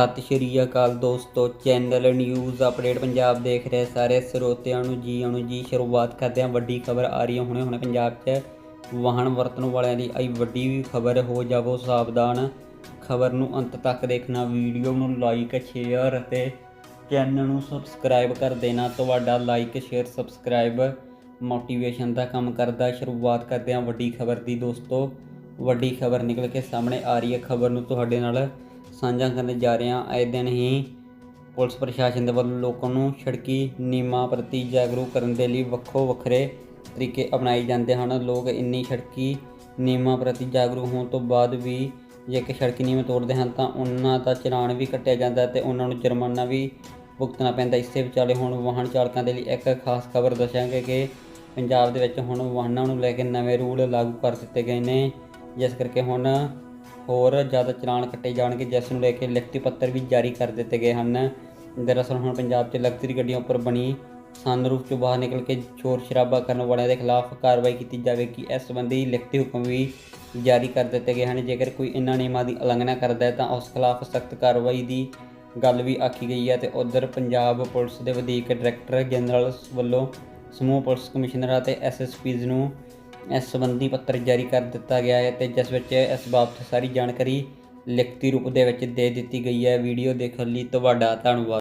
ਸਤਿ ਸ਼੍ਰੀ ਅਕਾਲ ਦੋਸਤੋ, channel news update Punjab ਦੇਖ ਰਹੇ ਸਾਰੇ ਸਰੋਤਿਆਂ ਨੂੰ ਜੀ ਆਇਆਂ ਜੀ, ਸ਼ੁਰੂਆਤ ਕਰਦੇ ਹਾਂ। ਵੱਡੀ ਖਬਰ ਆ ਰਹੀ ਹੈ ਹੁਣੇ ਹੁਣੇ ਪੰਜਾਬ 'ਚ। ਵਾਹਨ ਵਰਤਣ ਵਾਲਿਆਂ ਲਈ ਆਈ ਵੱਡੀ ਵੀ ਖਬਰ, ਹੋ ਜਾਵੋ ਸਾਵਧਾਨ। ਖਬਰ ਨੂੰ ਅੰਤ ਤੱਕ ਦੇਖਣਾ, ਵੀਡੀਓ ਨੂੰ ਲਾਈਕ ਸ਼ੇਅਰ ਅਤੇ ਚੈਨਲ ਨੂੰ ਸਬਸਕ੍ਰਾਈਬ ਕਰ ਦੇਣਾ। ਤੁਹਾਡਾ ਲਾਈਕ ਸ਼ੇਅਰ ਸਬਸਕ੍ਰਾਈਬ ਮੋਟੀਵੇਸ਼ਨ ਦਾ ਕੰਮ ਕਰਦਾ। ਸ਼ੁਰੂਆਤ ਕਰਦੇ ਹਾਂ ਵੱਡੀ ਖਬਰ ਦੀ ਦੋਸਤੋ। ਵੱਡੀ ਖਬਰ ਨਿਕਲ ਕੇ ਸਾਹਮਣੇ ਆ ਰਹੀ ਹੈ। ਖਬਰ ਨੂੰ ਤੁਹਾਡੇ ਨਾਲ ਸਾਂਝਾ ਕਰਨ ਜਾ ਰਹੇ ਹਾਂ। ਆਏ ਦਿਨ ਹੀ ਪੁਲਿਸ ਪ੍ਰਸ਼ਾਸਨ ਦੇ ਵੱਲੋਂ ਲੋਕਾਂ ਨੂੰ ਸੜਕੀ ਨਿਯਮਾਂ ਪ੍ਰਤੀ ਜਾਗਰੂਕ ਕਰਨ ਦੇ ਲਈ ਵੱਖੋ ਵੱਖਰੇ ਤਰੀਕੇ ਅਪਣਾਏ ਜਾਂਦੇ ਹਨ। ਲੋਕ ਇੰਨੀ ਸੜਕੀ ਨਿਯਮਾਂ ਪ੍ਰਤੀ ਜਾਗਰੂਕ ਹੋਣ ਤੋਂ ਬਾਅਦ ਵੀ ਜੇ ਕਿ ਸੜਕੀ ਨਿਯਮ ਤੋੜਦੇ ਹਨ ਤਾਂ ਉਹਨਾਂ ਦਾ ਚਲਾਨ ਵੀ ਕੱਟਿਆ ਜਾਂਦਾ ਹੈ ਤੇ ਉਹਨਾਂ ਨੂੰ ਜੁਰਮਾਨਾ ਵੀ ਭੁਗਤਣਾ ਪੈਂਦਾ। ਇਸੇ ਵਿਚਾਲੇ ਹੁਣ ਵਾਹਨ ਚਾਲਕਾਂ ਦੇ ਲਈ ਇੱਕ ਖਾਸ ਖਬਰ ਦੱਸਾਂਗੇ ਕਿ ਪੰਜਾਬ ਦੇ ਵਿੱਚ ਹੁਣ ਵਾਹਨਾਂ ਨੂੰ ਲੈ ਕੇ ਨਵੇਂ ਰੂਲ ਲਾਗੂ ਕਰ ਦਿੱਤੇ ਗਏ ਨੇ। ਜਿਸ ਕਰਕੇ ਹੁਣ ਹੋਰ ਜ਼ਿਆਦਾ ਚਲਾਨ ਕੱਟੇ ਜਾਣਗੇ, ਜਿਸ ਨੂੰ ਲੈ ਕੇ ਲਿਖਤੀ ਪੱਤਰ ਵੀ ਜਾਰੀ ਕਰ ਦਿੱਤੇ ਗਏ ਹਨ। ਦਰਅਸਲ ਹੁਣ ਪੰਜਾਬ 'ਚ ਲਗਜ਼ਰੀ ਗੱਡੀਆਂ ਉੱਪਰ ਬਣੀ ਸਨਰੂਫ ਚੋਂ ਬਾਹਰ ਨਿਕਲ ਕੇ ਸ਼ੋਰ ਸ਼ਰਾਬਾ ਕਰਨ ਵਾਲਿਆਂ ਦੇ ਖਿਲਾਫ ਕਾਰਵਾਈ ਕੀਤੀ ਜਾਵੇਗੀ। ਇਸ ਸੰਬੰਧੀ ਲਿਖਤੀ ਹੁਕਮ ਵੀ ਜਾਰੀ ਕਰ ਦਿੱਤੇ ਗਏ ਹਨ। ਜੇਕਰ ਕੋਈ ਇਹਨਾਂ ਨਿਯਮਾਂ ਦੀ ਉਲੰਘਣਾ ਕਰਦਾ ਹੈ, ਤਾਂ ਉਸ ਖਿਲਾਫ ਸਖਤ ਕਾਰਵਾਈ ਦੀ ਗੱਲ ਵੀ ਆਖੀ ਗਈ ਹੈ ਤੇ ਉਧਰ ਪੰਜਾਬ ਪੁਲਿਸ ਦੇ ਵਧੀਕ ਡਾਇਰੈਕਟਰ ਜਨਰਲ ਵੱਲੋਂ ਸਮੂਹ ਪੁਲਿਸ ਕਮਿਸ਼ਨਰਾਂ ਤੇ ਐਸਐਸਪੀਜ਼ ਨੂੰ ਇਸ ਸੰਬੰਧੀ ਪੱਤਰ ਜਾਰੀ ਕਰ ਦਿੱਤਾ ਗਿਆ ਹੈ ਤੇ ਜਿਸ ਵਿੱਚ ਇਸ ਬਾਬਤ ਸਾਰੀ ਜਾਣਕਾਰੀ ਲਿਖਤੀ ਰੂਪ ਦੇ ਵਿੱਚ ਦੇ ਦਿੱਤੀ ਗਈ ਹੈ। ਵੀਡੀਓ ਦੇਖਣ ਲਈ ਤੁਹਾਡਾ ਧੰਨਵਾਦ।